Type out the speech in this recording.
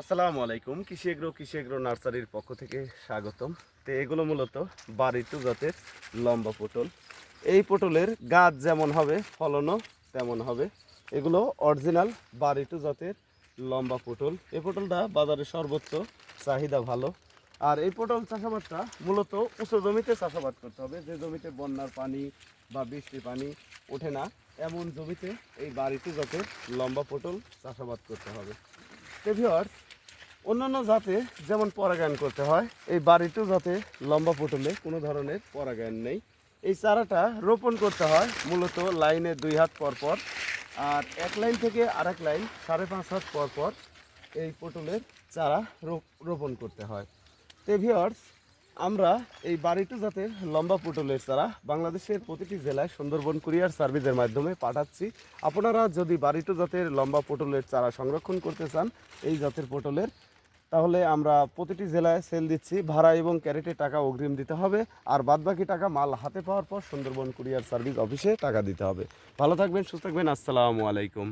আসসালামু আলাইকুম কৃষি এগ্রো কৃষি এগ্রো নার্সারির পক্ষ থেকে স্বাগতম। তো এগুলো মূলত বাড়িটু জাতের লম্বা পটল। এই পটলের গাছ যেমন হবে, ফলনও তেমন হবে। এগুলো অরিজিনাল বাড়িটু জাতের লম্বা পটল। এই পটলটা বাজারে সর্বোচ্চ চাহিদা ভালো। আর এই পটল চাষাবাদটা মূলত উঁচু জমিতে চাষাবাদ করতে হবে। যে জমিতে বন্যার পানি বা বৃষ্টি পানি ওঠে না, এমন জমিতে এই বাড়িটু জাতের লম্বা পটল চাষাবাদ করতে হবে। অন্যান্য জাতে যেমন পরাগায়ন করতে হয়, এই বাড়িটু জাতে লম্বা পটলে কোনো ধরনের পরাগায়ন নেই। এই চারাটা রোপণ করতে হয় মূলত লাইনে দুই হাত পর পর, আর এক লাইন থেকে আরেক লাইন সাড়ে পাঁচ হাত পর পর এই পটলের চারা রোপ- রোপণ করতে হয়। তো আমরা এই বাড়িটু জাতের লম্বা পটলের চারা বাংলাদেশের প্রতিটি জেলায় সুন্দরবন কুরিয়ার সার্ভিসের মাধ্যমে পাঠাচ্ছি। আপনারা যদি বাড়িটু জাতের লম্বা পটলের চারা সংরক্ষণ করতে চান, এই জাতের পটলের তাহলে আমরা প্রতিটি জেলায় সেল দিচ্ছি, ভাড়া এবং ক্যারেটে টাকা অগ্রিম দিতে হবে। আর বাদবাকি টাকা মাল হাতে পাওয়ার পর সুন্দরবন কুরিয়ার সার্ভিস অফিসে টাকা দিতে হবে। ভালো থাকবেন, সুস্থ থাকবেন, আসসালামু আলাইকুম।